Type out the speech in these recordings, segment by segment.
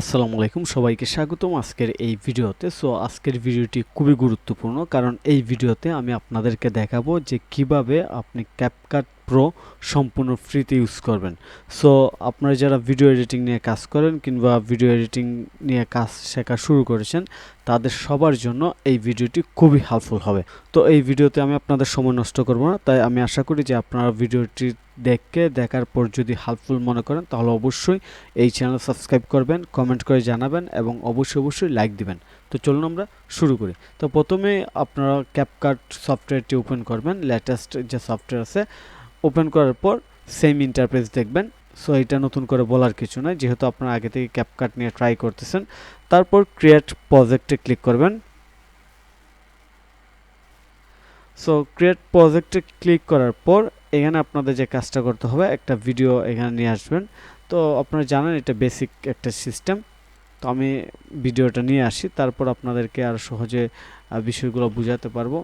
আসসালামু আলাইকুম, সবাইকে স্বাগতম আজকের এই ভিডিওতে। সো আজকের ভিডিওটি খুবই গুরুত্বপূর্ণ, কারণ এই ভিডিওতে আমি আপনাদেরকে দেখাবো যে কীভাবে আপনি ক্যাপকাট প্রো সম্পূর্ণ ফ্রিতে ইউজ করবেন। সো আপনারা যারা ভিডিও এডিটিং নিয়ে কাজ করেন কিংবা ভিডিও এডিটিং নিয়ে কাজ শেখা শুরু করেছেন, তাদের সবার জন্য এই ভিডিওটি খুবই হেল্পফুল হবে। তো এই ভিডিওতে আমি আপনাদের সময় নষ্ট করব না, তাই আমি আশা করি যে আপনারা ভিডিওটি দেখে, দেখার পর যদি হেল্পফুল মনে করেন, তাহলে অবশ্যই এই চ্যানেল সাবস্ক্রাইব করবেন কমেন্ট করে জানাবেন এবং অবশ্যই অবশ্যই লাইক দিবেন। তো চলুন আমরা শুরু করি। তো প্রথমে আপনারা ক্যাপকাট সফটওয়্যারটি ওপেন করবেন লেটেস্ট যে সফটওয়্যার আছে ওপেন করার পর সেম ইন্টারপ্রেস দেখবেন। সো এটা নতুন করে বলার কিছু নয় যেহেতু আপনারা আগে থেকে ক্যাপকাট নিয়ে ট্রাই করতেছেন। তারপর ক্রিয়েট প্রজেক্টে ক্লিক করবেন। সো ক্রিয়েট প্রজেক্টে ক্লিক করার পর এখানে আপনাদের যে কাজটা করতে হবে, একটা ভিডিও এখানে নিয়ে আসবেন। তো আপনারা জানেন এটা বেসিক একটা সিস্টেম তো আমি ভিডিওটা নিয়ে আসি, তারপর আপনাদেরকে আর সহজে বিষয়গুলো বোঝাতে পারব।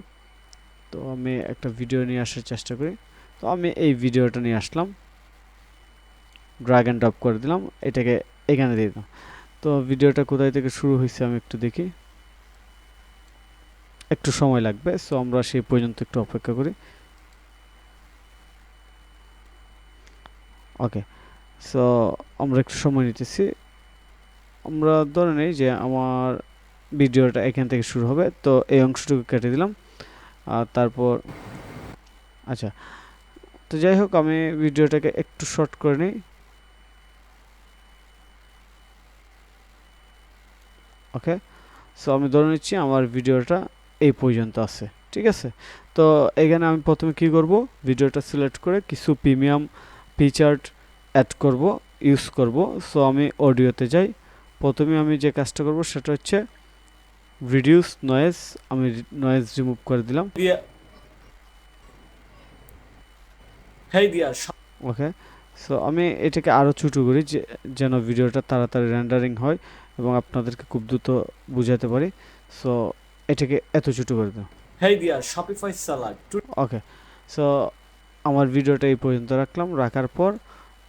তো আমি একটা ভিডিও নিয়ে আসার চেষ্টা করি। তো আমি এই ভিডিওটা নিয়ে আসলাম। ড্রাগ অ্যান্ড ড্রপ করে দিলাম, এটাকে এখানে দিয়ে দিলাম। তো ভিডিওটা কোথায় থেকে শুরু হয়েছে আমি একটু দেখি। একটু সময় লাগবে, সো আমরা সেই পর্যন্ত একটু অপেক্ষা করি। ওকে, সো আমরা একটু সময় নিতেছি। আমরা ধরে নেই যে আমার ভিডিওটা এখান থেকে শুরু হবে। তো এই অংশটুকু কেটে দিলাম। আর তারপর আচ্ছা তো যাই হোক, আমি ভিডিওটাকে একটু শর্ট করে নিই। ওকে সো আমি ধরে নিচ্ছি আমার ভিডিওটা এই পর্যন্ত আছে। ঠিক আছে? তো এখানে আমি প্রথমে কি করব? ভিডিওটা সিলেক্ট করে কিছু প্রিমিয়াম ফিচার্ড অ্যাড করব ইউজ করব। সো আমি অডিওতে যাই। প্রথমে আমি যে কাজটা করব সেটা হচ্ছে রিডিউস নয়েজ আমি নয়েজ রিমুভ করে দিলাম। ওকে সো আমি এটাকে আরও ছোটো করি যে যেন ভিডিওটা তাড়াতাড়ি রেন্ডারিং হয় এবং আপনাদেরকে খুব দ্রুত বুঝাতে পারি। সো এটাকে এত ছোটো করে দিলাম হেই শপিফাই ওকে সো আমার ভিডিওটা এই পর্যন্ত রাখলাম। রাখার পর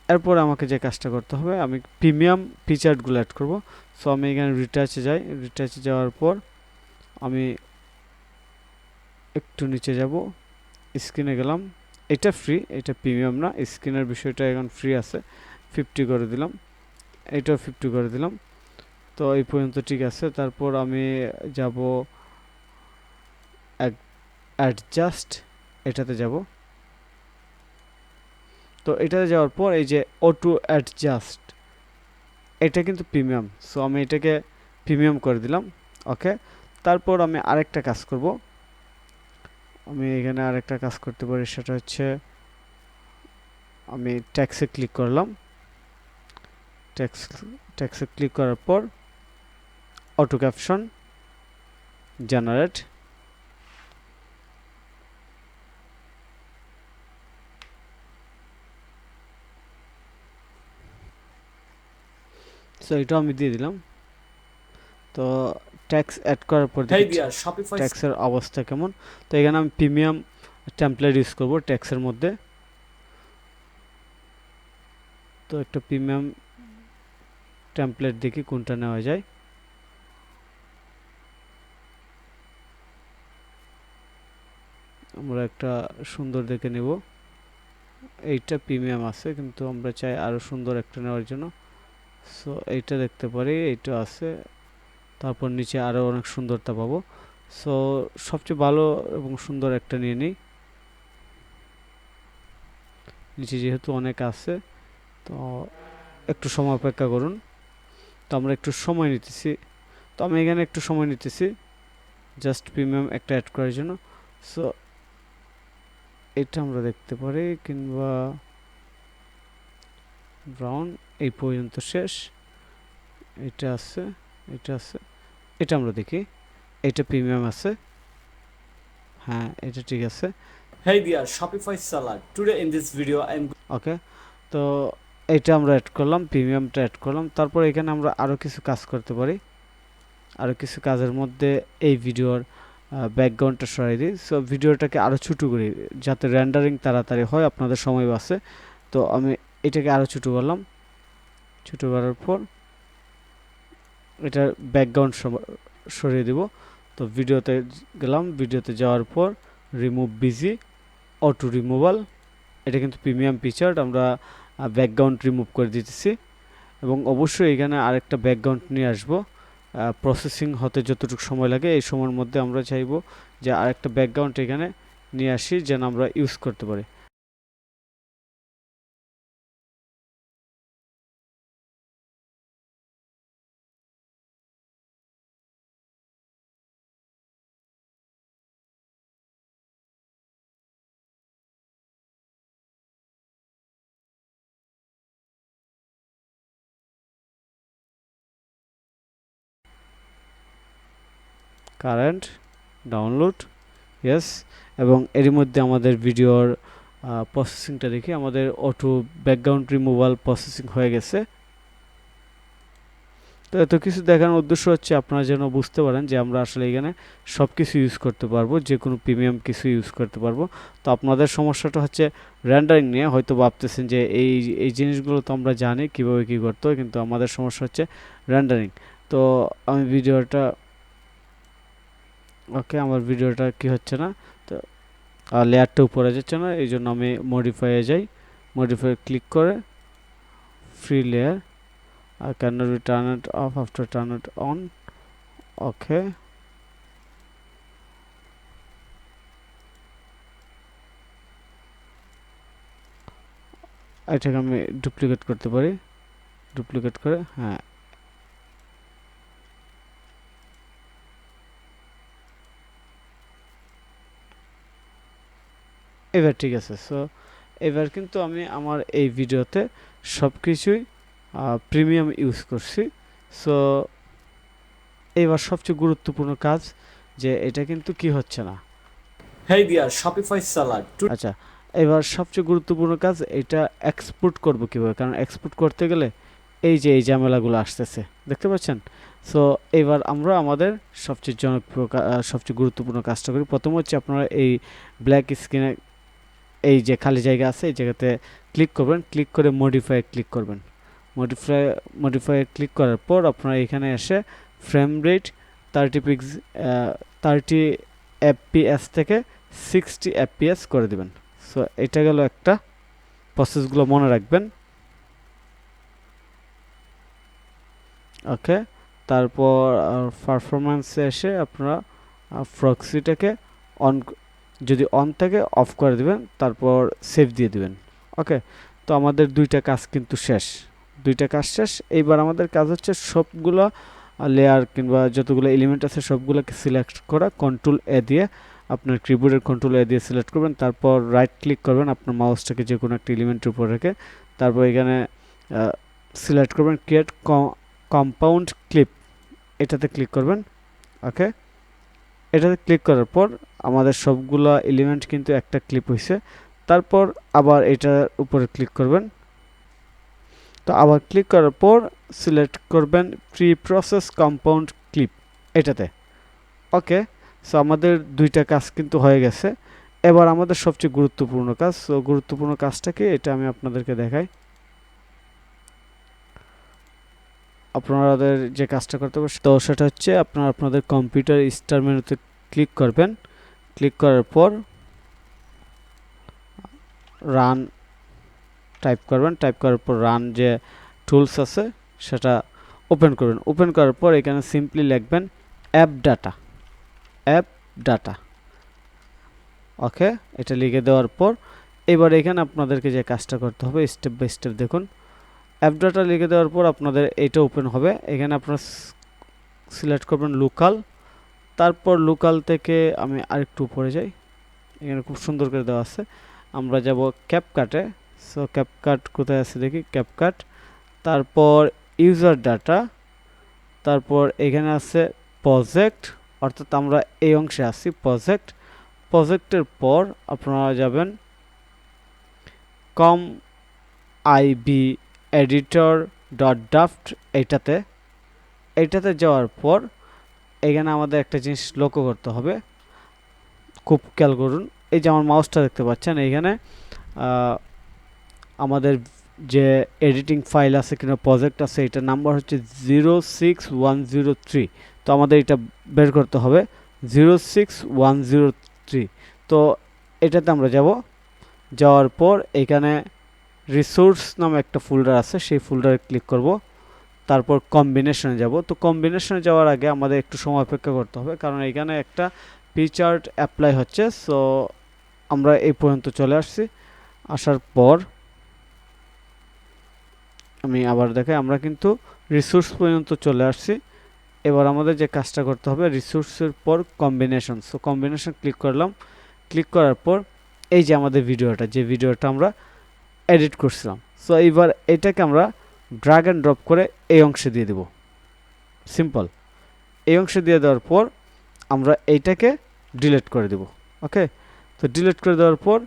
এরপর আমাকে যে কাজটা করতে হবে, আমি প্রিমিয়াম ফিচারগুলো অ্যাড করব। সো আমি এখানে রিটাচে যাই। রিটাচে যাওয়ার পর আমি একটু নিচে যাব। স্ক্রিনে গেলাম। এটা ফ্রি এটা প্রিমিয়াম না। স্ক্রিনের বিষয়টা এখন ফ্রি আছে। ফিফটি করে দিলাম। এটাও ফিফটি করে দিলাম। তো, এই পর্যন্ত ঠিক আছে। তারপর আমি যাব অ্যাডজাস্ট এটাতে যাব। তো এটাতে যাওয়ার পর এই যে অটো অ্যাডজাস্ট এটা কিন্তু প্রিমিয়াম সো আমি এটাকে প্রিমিয়াম করে দিলাম ওকে তারপর আমি আরেকটা কাজ করব। আমি এখানে আরেকটা কাজ করতে পারি, সেটা হচ্ছে আমি ট্যাক্সে ক্লিক করলাম। ট্যাক্স ট্যাক্সে ক্লিক করার পর অটো ক্যাপশন জেনারেট সো এটাও আমি দিয়ে দিলাম। তো ট্যাক্স অ্যাড করার পর ট্যাক্সের অবস্থা কেমন। তো এখানে আমি প্রিমিয়াম টেমপ্লেট ইউজ করব ট্যাক্সের মধ্যে। তো একটা প্রিমিয়াম টেমপ্লেট দেখি কোনটা নেওয়া যায়। আমরা একটা সুন্দর দেখে নেব। এইটা প্রিমিয়াম আছে কিন্তু আমরা চাই আরও সুন্দর একটা নেওয়ার জন্য। সো এইটা দেখতে পারি, এইটা আছে। তারপর নিচে আরও অনেক সুন্দরতা পাবো। সো সবচেয়ে ভালো এবং সুন্দর একটা নিয়ে নিই। নিচে যেহেতু অনেক আছে, তো একটু সময় অপেক্ষা করুন। তো আমরা একটু সময় নিতেছি। তো আমি এখানে একটু সময় নিতেছি। জাস্ট প্রিমিয়াম একটা অ্যাড করার জন্য। সো এটা আমরা দেখতে পারি কিংবা ব্রাউন এই পর্যন্ত শেষ। এটা আছে এটা আছে এটা আমরা দেখি। এটা প্রিমিয়াম আছে। হ্যাঁ এটা ঠিক আছে। হেই দিয়া Shopify seller today in this video I am okay তো এটা আমরা অ্যাড করলাম প্রিমিয়ামটা অ্যাড করলাম। তারপর এখানে আমরা আরও কিছু কাজ করতে পারি। আরও কিছু কাজের মধ্যে এই ভিডিওর ব্যাকগ্রাউন্ডটা সরাই দিই। সো ভিডিওটাকে আরও ছোটো করি যাতে র্যান্ডারিং তাড়াতাড়ি হয় আপনাদের সময় বাঁচে তো আমি এটাকে আরও ছোটো করলাম। ছোটো করার পর এটার ব্যাকগ্রাউন্ড সরিয়ে দিব। তো ভিডিওতে গেলাম, ভিডিওতে যাওয়ার পর রিমুভ বিজি অটো রিমুভাল এটা কিন্তু প্রিমিয়াম ফিচার আমরা ব্যাকগ্রাউন্ড রিমুভ করে দিতেছি। এবং অবশ্যই এখানে আরেকটা ব্যাকগ্রাউন্ড নিয়ে আসব। প্রসেসিং হতে যতটুকু সময় লাগে, এই সময়ের মধ্যে আমরা চাইব যে আরেকটা ব্যাকগ্রাউন্ড এখানে নিয়ে আসি, যেন আমরা ইউজ করতে পারি। কারেন্ট ডাউনলোড ইয়েস এবং এরই মধ্যে আমাদের ভিডিওর প্রসেসিংটা দেখি, আমাদের অটো ব্যাকগ্রাউন্ড রিমুভাল প্রসেসিং হয়ে গেছে। তো এত কিছু দেখানোর উদ্দেশ্য হচ্ছে আপনারা যেন বুঝতে পারেন যে আমরা আসলে এখানে সব কিছু ইউজ করতে পারব, যে কোনো প্রিমিয়াম কিছু ইউজ করতে পারব। তো আপনাদের সমস্যাটা হচ্ছে র্যান্ডারিং নিয়ে, হয়তো ভাবতেছেন যে এই এই জিনিসগুলো তো আমরা জানি কীভাবে কী করতে কিন্তু আমাদের সমস্যা হচ্ছে র্যান্ডারিং তো আমি ভিডিওটা ওকে, আমার ভিডিওটা কি হচ্ছে না? তো, আর লেয়ারটা উপরে যাচ্ছে না, এই জন্য আমি মডিফাইয়ে যাই। মডিফাই ক্লিক করে free layer I cannot be turn it off after turn it on, okay এটাকে আমি ডুপ্লিকেট করতে পারি। ডুপ্লিকেট করে হ্যাঁ। এবার ঠিক আছে সো এবার কিন্তু আমি আমার এই ভিডিওতে সব কিছুই প্রিমিয়াম ইউজ করছি। সো এবার সবচেয়ে গুরুত্বপূর্ণ কাজ যে এটা কিন্তু কি হচ্ছে না। Hey there, Shopify seller. আচ্ছা এবার সবচেয়ে গুরুত্বপূর্ণ কাজ এটা এক্সপোর্ট করব কীভাবে? কারণ এক্সপোর্ট করতে গেলে এই যে এই ঝামেলাগুলো আসতেছে দেখতে পাচ্ছেন? সো এবার আমরা আমাদের সবচেয়ে জনপ্রিয় সবচেয়ে গুরুত্বপূর্ণ কাজটা করি। প্রথম হচ্ছে আপনারা এই ব্ল্যাক স্ক্রিনে এই যে খালি জায়গা আছে, এই জায়গাতে ক্লিক করবেন ক্লিক করে মডিফাই ক্লিক করবেন। মডিফাই মডিফাই ক্লিক করার পর আপনারা এখানে এসে frame rate thirty pix thirty FPS থেকে সিক্সটি এফপিএস করে দেবেন। সো এটা গেল একটা প্রসেসগুলো মনে রাখবেন। ওকে তারপর পারফরমেন্সে এসে আপনারা ফ্রক্সিটাকে অন যদি অন থাকে অফ করে দিবেন, তারপর সেভ দিয়ে দিবেন। ওকে তো আমাদের দুইটা কাজ কিন্তু শেষ। দুইটা কাজ শেষ। এইবার আমাদের কাজ হচ্ছে সবগুলো লেয়ার কিংবা যতগুলো এলিমেন্ট আছে সবগুলোকে সিলেক্ট করা কন্ট্রোল এ দিয়ে আপনার কিবোর্ডের কন্ট্রোল এ দিয়ে সিলেক্ট করবেন। তারপর রাইট ক্লিক করবেন আপনার মাউসটাকে যে কোনো একটা এলিমেন্টের উপর রেখে। তারপর এখানে সিলেক্ট করবেন ক্রিয়েট কম্পাউন্ড ক্লিপ এটাতে ক্লিক করবেন। ওকে এটাতে ক্লিক করার পর আমাদের সবগুলো এলিমেন্ট কিন্তু একটা ক্লিপ হয়েছে তারপর আবার এটার উপরে ক্লিক করবেন। তো আবার ক্লিক করার পর সিলেক্ট করবেন প্রি প্রসেস কম্পাউন্ড ক্লিপ এটাতে। ওকে সো আমাদের দুইটা কাজ কিন্তু হয়ে গেছে। এবার আমাদের সবচেয়ে গুরুত্বপূর্ণ কাজ সো গুরুত্বপূর্ণ কাজটা কি এটা আমি আপনাদেরকে দেখাই। আপনাদের যে কাজটা করতে হবে, তো সেটা হচ্ছে আপনারা আপনাদের কম্পিউটার স্টার মেনুতে ক্লিক করবেন। ক্লিক করার পর রান টাইপ করবেন। টাইপ করার পর রান যে টুলস আছে, সেটা ওপেন করবেন। ওপেন করার পর এখানে সিম্পলি লিখবেন app data app data okay এটা লিখে দেওয়ার পর, এবার এখানে আপনাদেরকে যে কাজটা করতে হবে স্টেপ বাই স্টেপ দেখুন। অ্যাপ ডাটা লিখে দেওয়ার পর আপনাদের এটা ওপেন হবে। এখানে আপনারা সিলেক্ট করবেন লোকাল তারপর লোকাল থেকে আমি আরেকটু উপরে যাই। এখানে খুব সুন্দর করে দেওয়া আছে। আমরা যাব ক্যাপকাটে সো ক্যাপকাট কোথায় আছে দেখি? ক্যাপকাট তারপর ইউজার ডাটা তারপর এখানে আছে প্রজেক্ট অর্থাৎ আমরা এই অংশে আছি প্রজেক্ট প্রজেক্টের পর আপনারা যাবেন কম আইবি এডিটর ডট ডাফট এইটাতে এইটাতে যাওয়ার পর এখানে আমাদের একটা জিনিস লক্ষ্য করতে হবে। খুব খেয়াল করুন, এই যে আমার মাউসটা দেখতে পাচ্ছেন, এইখানে আমাদের যে এডিটিং ফাইল আছে কিংবা প্রজেক্ট আছে, এটার নাম্বার হচ্ছে zero six one zero three তো আমাদের এটা বের করতে হবে zero six one zero three তো এটাতে আমরা যাব, যাওয়ার পর এখানে রিসোর্স নামে একটা ফোল্ডার আছে, সেই ফোল্ডারে ক্লিক করব। তারপর কম্বিনেশনে যাব। তো কম্বিনেশনে যাওয়ার আগে আমাদের একটু সময় অপেক্ষা করতে হবে, কারণ এখানে একটা পি চার্ট অ্যাপ্লাই হচ্ছে। সো আমরা এই পর্যন্ত চলে আসছি। আসার পর আমি আবার দেখাই, আমরা কিন্তু রিসোর্স পর্যন্ত চলে আসছি। এবার আমাদের যে কাজটা করতে হবে রিসোর্সের পর কম্বিনেশন সো কম্বিনেশন ক্লিক করলাম। ক্লিক করার পর এই যে আমাদের ভিডিওটা যে ভিডিওটা আমরা এডিট করছিলাম। সো এইবার এটাকে আমরা ড্রাগ অ্যান্ড ড্রপ করে এই অংশে দিয়ে দেব। সিম্পল এই অংশে দিয়ে দেওয়ার পর আমরা এইটাকে ডিলিট করে দেব। ওকে তো ডিলিট করে দেওয়ার পর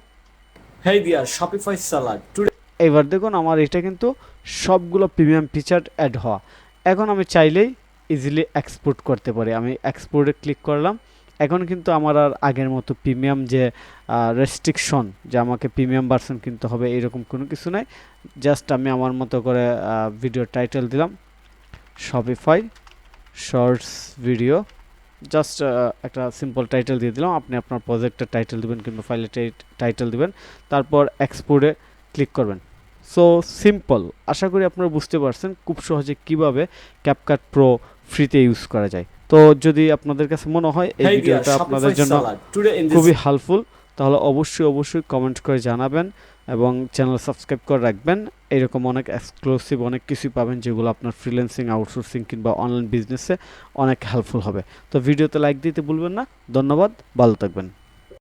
Hey there, Shopify seller. Today এবার দেখুন আমার এটা কিন্তু সবগুলো প্রিমিয়াম ফিচার অ্যাড হওয়া। এখন আমি চাইলেই ইজিলি এক্সপোর্ট করতে পারি। আমি এক্সপোর্টে ক্লিক করলাম। এখন কিন্তু আমার আর আগের মতো প্রিমিয়াম যে রেস্ট্রিকশন যে আমাকে প্রিমিয়াম ভার্সন কিনতে হবে এরকম কোনো কিছু নাই। জাস্ট আমি আমার মতো করে ভিডিও টাইটেল দিলাম। শপিফাই শর্টস ভিডিও জাস্ট একটা সিম্পল টাইটেল দিয়ে দিলাম। আপনি আপনার প্রজেক্টের টাইটেল দিবেন কিংবা ফাইলের টাইটেল দিবেন। তারপর এক্সপোর্টে ক্লিক করবেন। সো সিম্পল আশা করি আপনারা বুঝতে পারছেন খুব সহজে কীভাবে ক্যাপকাট প্রো ফ্রিতে ইউজ করা যায়। তো যদি আপনাদের কাছে মনে হয় এই ভিডিওটা আপনাদের জন্য খুবই হেল্পফুল তাহলে অবশ্যই অবশ্যই কমেন্ট করে জানাবেন এবং চ্যানেল সাবস্ক্রাইব করে রাখবেন। এরকম অনেক এক্সক্লুসিভ অনেক কিছুই পাবেন যেগুলো আপনার ফ্রিল্যান্সিং আউটসোর্সিং কিংবা অনলাইন বিজনেসে অনেক হেল্পফুল হবে। তো ভিডিওতে লাইক দিতে ভুলবেন না। ধন্যবাদ। ভালো থাকবেন।